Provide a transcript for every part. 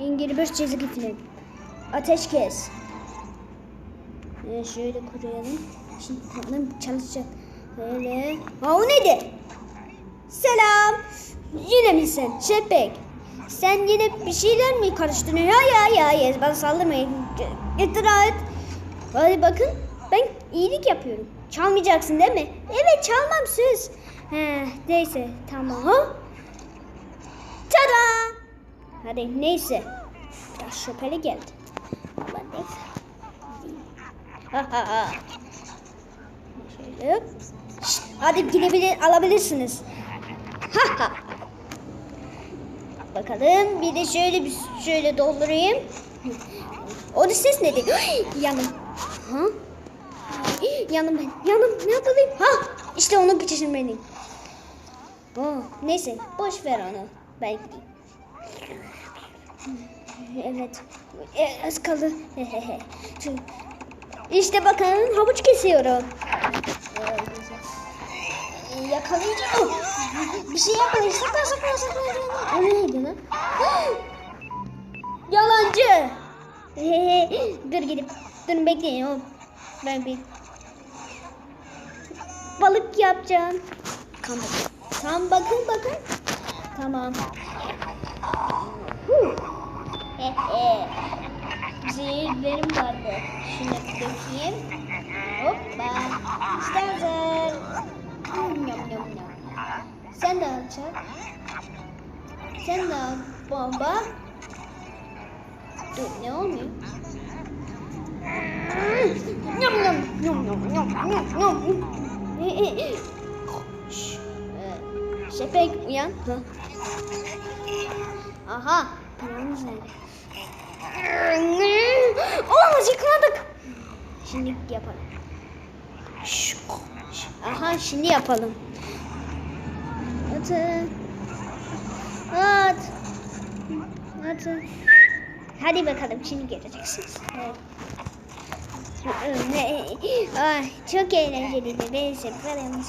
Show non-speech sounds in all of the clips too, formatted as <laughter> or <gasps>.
Engel bir çizgi film. Ateş kes. Ee, şöyle kuruyalım. Şimdi tamam çalışacak. Böyle. Ha o neydi? Selam. Yine mi sen? Şepek. Sen yine bir şeyler mi karıştırıyorsun? Ya ya ya ya bana saldırmayın. İtiraz et. Hadi bakın ben iyilik yapıyorum. Çalmayacaksın değil mi? Evet çalmam söz. He, neyse tamam. Ha? Hadi neyse. Biraz şüpheli geldi. Ama neyse. Ha ha ha. Şöyle. Şşt, hadi gidebilir, alabilirsiniz. Ha ha. Bakalım bir de şöyle bir şöyle doldurayım. O da ses neydi? Yanım. Ha? Yanım ben. Yanım ne yapayım? Ha? İşte onu. Oh, neyse boş ver onu. Ben gideyim. Evet. E, az kaldı. <laughs> işte bakın havuç kesiyorum. Yakalayacağım. <laughs> Bir şey yapmayın. Saklan saklan saklan. O neydi lan? <gasps> Yalancı. <laughs> Dur gidip. Dur bekleyin oğlum. Ben bir balık yapacağım. Tamam. Tamam bakın bakın. Tamam. Zehirlerim vardı. Şunu dökeyim. Hoppa. İşte hazır. Yum, yum, yum, yum. Sen de al çak. Sen de al bomba. Dur ne olmuyor? Yum yum yum yum yum yum yum. Şş, e, Şepek uyan. Ha. Aha. Paramız nerede? Olamaz yıkmadık. Şimdi yapalım. Aha şimdi yapalım. Atın. At. Atın. Hadi bakalım şimdi göreceksiniz. Evet. Ay, çok eğlenceliydi. Ben severim.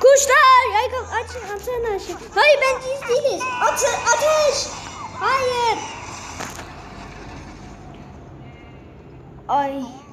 Kuşlar! Ay, aç, atsana aşağı. Hayır ben değiliz. Atı, ateş! Hayır. Ay.